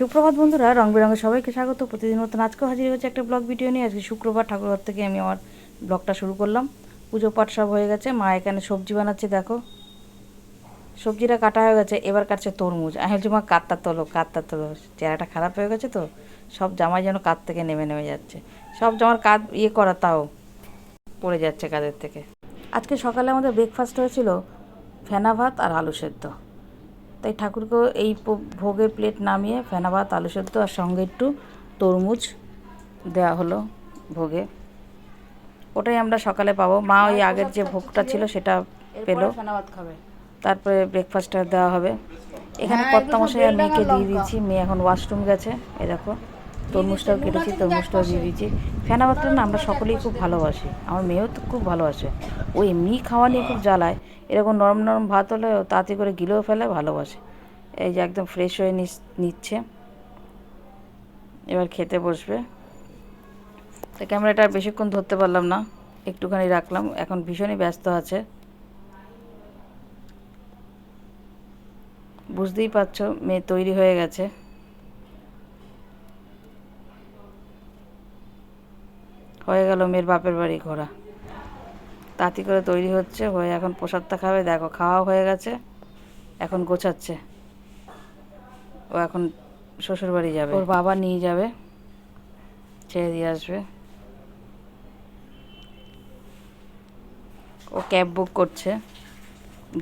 সুপ্রভাত বন্ধুরা, রং বেরঙের সবাইকে স্বাগত। প্রতিদিন মতন আজকেও হাজির হয়েছে একটা ব্লগ ভিডিও নিয়ে। আজকে শুক্রবার, ঠাকুরঘর থেকে আমি আমার ব্লগটা শুরু করলাম। পুজো পাঠ সব হয়ে গেছে। মা এখানে সবজি বানাচ্ছে, দেখো। সবজিটা কাটা হয়ে গেছে, এবার কাটছে তরমুজ। আমি বলছি মা কাতটা তোলো কাতটা তোলো। চেহারাটা খারাপ হয়ে গেছে তো, সব জামাই যেন কাত থেকে নেমে নেমে যাচ্ছে। সব জামার কাজ ইয়ে করা, তাও পড়ে যাচ্ছে কাদের থেকে। আজকে সকালে আমাদের ব্রেকফাস্ট হয়েছিল ফেনা ভাত আর আলু সেদ্ধ। তাই ঠাকুরকে এই ভোগের প্লেট নামিয়ে ফেনা ভাত আলু সেদ্ধ আর সঙ্গে একটু তরমুজ দেওয়া হলো ভোগে। ওটাই আমরা সকালে পাবো। মা ওই আগের যে ভোগটা ছিল সেটা পেল। খাবে। তারপরে ব্রেকফাস্টটা দেওয়া হবে। এখানে কর্তামশাই মশাই আর মেয়েকে দিয়ে দিয়েছি। মেয়ে এখন ওয়াশরুম গেছে। এ দেখো। তরমুজটাও কেটেছি, তরমুজটাও দিয়ে দিয়েছি। ফেনা ভাতটা না আমরা সকলেই খুব ভালোবাসি। আমার মেয়েও তো খুব ভালোবাসে। ও এমনি খাওয়া নিয়ে খুব জ্বালায়। এরকম নরম নরম ভাত হলে তাতে করে গিলেও ফেলে, ভালোবাসে। এই যে একদম ফ্রেশ হয়ে নিচ্ছে। এবার খেতে বসবে। তো ক্যামেরাটা আর বেশিক্ষণ ধরতে পারলাম না। একটুখানি রাখলাম। এখন ভীষণই ব্যস্ত আছে। বুঝতেই পারছ, মেয়ে তৈরি হয়ে গেছে। হয়ে গেল মেয়ের বাপের বাড়ি ঘোরা। তাঁতি করে তৈরি হচ্ছে, হয়ে এখন প্রসাদটা খাবে। দেখো খাওয়া হয়ে গেছে, এখন গোছাচ্ছে। ও এখন শ্বশুর বাড়ি যাবে। ওর বাবা নিয়ে যাবে, ছেড়ে দিয়ে আসবে। ও ক্যাব বুক করছে,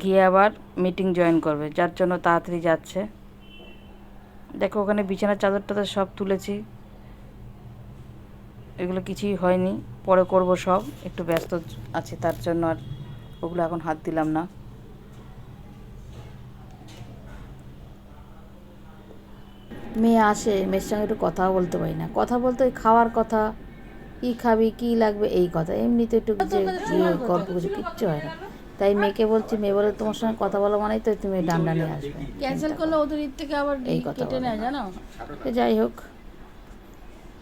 গিয়ে আবার মিটিং জয়েন করবে, যার জন্য তাড়াতাড়ি যাচ্ছে। দেখো, ওখানে বিছানার চাদর টাদর সব তুলেছি। এগুলো কিছুই হয়নি। পরে করব সব। একটু ব্যস্ত আছে তার জন্য আর ওগুলো এখন হাত দিলাম না। মেয়ে আসে মেয়ের সঙ্গে একটু কথাও বলতে পারি না। কথা বলতে ওই খাওয়ার কথা কি খাবি কি লাগবে এই কথা। এমনিতে একটু যে গল্প কিছু কিচ্ছু হয় না। তাই মেয়েকে বলছি মেয়ে বলে তোমার সঙ্গে কথা বলা মানেই তো তুমি ডান্ডা নিয়ে আসবে। ক্যান্সেল করলে ওদের থেকে আবার এই এই কথা নেয় জানো? যাই হোক।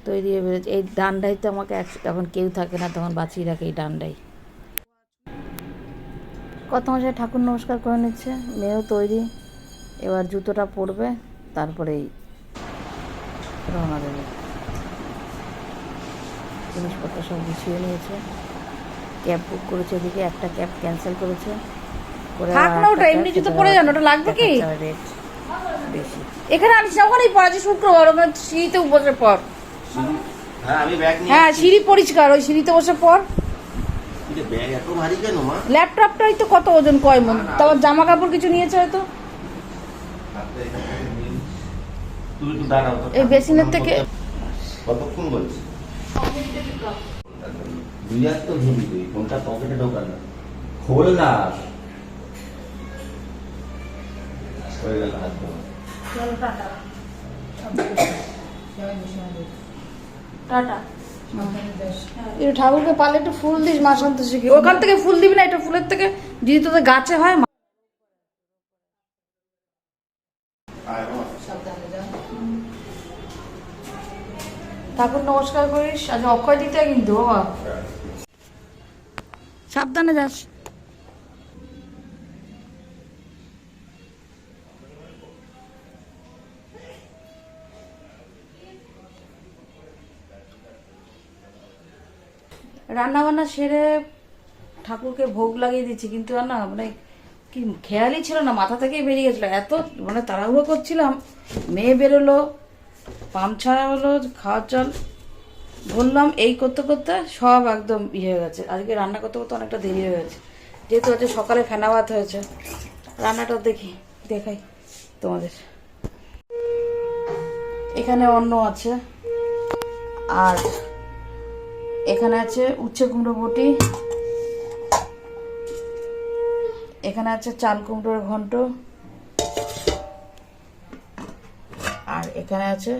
তৈরি হয়ে বেরোচ্ছে এই ডান্ডাই তো আমাকে এক- যখন কেউ থাকে না তখন বাঁচিয়ে রাখে এই ডান্ডাই। কত মাসে ঠাকুর নমস্কার করে নিচ্ছে? মেয়েও তৈরি। এবার জুতোটা পরবে তারপরেই রওনা দেবে। জিনিসপত্র সব গুছিয়ে নিয়েছে। ক্যাব বুক করেছে এদিকে একটা ক্যাব ক্যান্সেল করেছে। করে ওটা, এমনি জুতো পরে যান, ওটা লাগবে কি? বেশি। এখানে আনিস না ওখানেই পড়া শুক্রবার সিঁড়িতে বসে পর। হ্যাঁ আমি ব্যাগ নিয়ে হ্যাঁ সিঁড়ি পরিষ্কার ওই সিঁড়িতে বসে পর। কিন্তু ব্যাগ এত ভারী কেন মা? ল্যাপটপটাই তো কত ওজন কয় মন? তারপর জামা কাপড় কিছু নিয়েছে হয়তো? এই বেসিনের থেকে- কতক্ষণ বলছি? দুই হাত তো তুই কোনটা পকেটে ঢোকা না। খোল না। হয়ে গেল হাত। টাটা। একটু ঠাকুরকে পারলে একটু ফুল দিস মা সন্তোষীকে ওখান থেকে ফুল দিবি না এটা ফুলের থেকে যদি তোদের গাছে হয় মা- ঠাকুর নমস্কার করিস আজ অক্ষয় দিতে কিন্তু বাবা। সাবধানে যাস। রান্না বান্না সেরে ঠাকুরকে ভোগ লাগিয়ে দিচ্ছি, কিন্তু আর না মানে কি খেয়ালই ছিল না, মাথা থেকেই বেরিয়ে গেছিল। এত মানে তাড়াহুড়ো করছিলাম, মেয়ে বেরোলো, পাম ছাড়া হলো খাওয়ার জল, বললাম এই করতে করতে সব একদম ইয়ে হয়ে গেছে। আজকে রান্না করতে করতে অনেকটা দেরি হয়ে গেছে। যেহেতু আজকে সকালে ফেনা ভাত হয়েছে, রান্নাটা দেখি, দেখাই তোমাদের। এখানে অন্ন আছে, আর এখানে আছে উচ্ছে কুমড়ো বটি। এখানে আছে চাল কুমড়োর ঘন্ট। আর এখানে আছে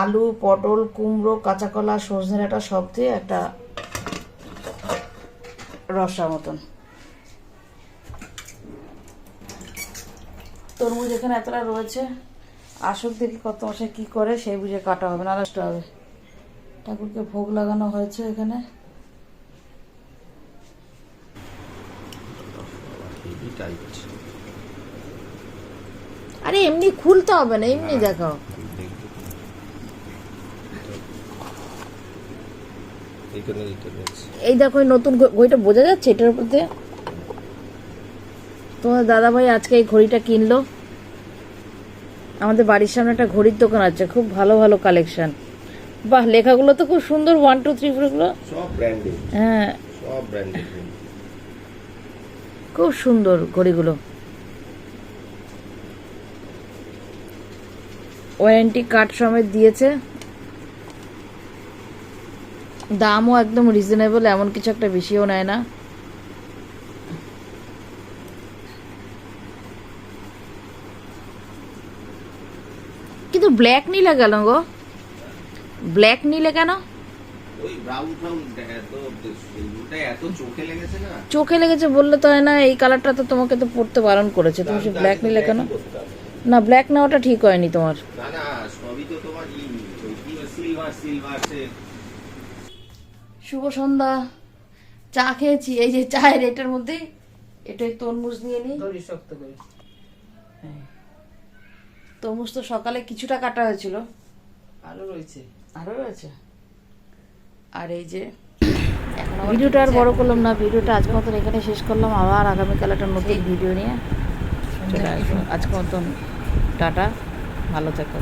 আলু, পটল, কুমড়ো কাঁচা কলা সজনে ডাঁটা সব দিয়ে একটা রসা মতন। তরমুজ এখানে এতটা রয়েছে। আসুক দেখি কত মাসে কি করে, সেই বুঝে কাটা হবে, না নষ্ট হবে। ঠাকুরকে ভোগ লাগানো হয়েছে এখানে। আরে এমনি খুলতে হবে না এমনি দেখো এই দেখো নতুন ঘড়িটা বোঝা যাচ্ছে এটার মধ্যে? তোমার দাদা ভাই আজকে এই ঘড়িটা কিনলো। আমাদের বাড়ির সামনে একটা ঘড়ির দোকান আছে খুব ভালো ভালো কালেকশন বাহ লেখাগুলো তো খুব সুন্দর ওয়ান টু থ্রি ফোরগুলো সব ব্র্যান্ডেড হ্যাঁ। সব ব্র্যান্ডেড খুব সুন্দর ঘড়িগুলো। ওয়ারেন্টি কার্ড সমেত দিয়েছে। দামও একদম রিজনেবল এমন কিছু একটা বেশিও নেয় না। কিন্তু ব্ল্যাক নিলে গেল গো। ব্ল্যাক নিলে কেন? চোখে লেগেছে না। চোখে লেগেছে বললে তো হয় না এই কালারটা তো তোমাকে তো পড়তে বারণ করেছে। তুমি সে ব্ল্যাক নিলে কেন? না ব্ল্যাক নেওয়াটা ঠিক হয়নি তোমার। না না সবই তো তোমার ই ওই কি সিলভার সিলভার সে শুভ সন্ধ্যা। চা খেয়েছি এই যে চায়ের এটার মধ্যে। এটাই তরমুজ নিয়ে নিই শক্ত করে। তরমুজ তো সকালে কিছুটা কাটা হয়েছিল। আরও রয়েছে। আরও রয়েছে? আর এই যে ভিডিওটা আর বড় করলাম না ভিডিওটা আজকে মতন এখানে শেষ করলাম আবার আগামীকাল একটা নতুন ভিডিও নিয়ে চলে আসব। আজকে মতন টাটা ভালো থেকো।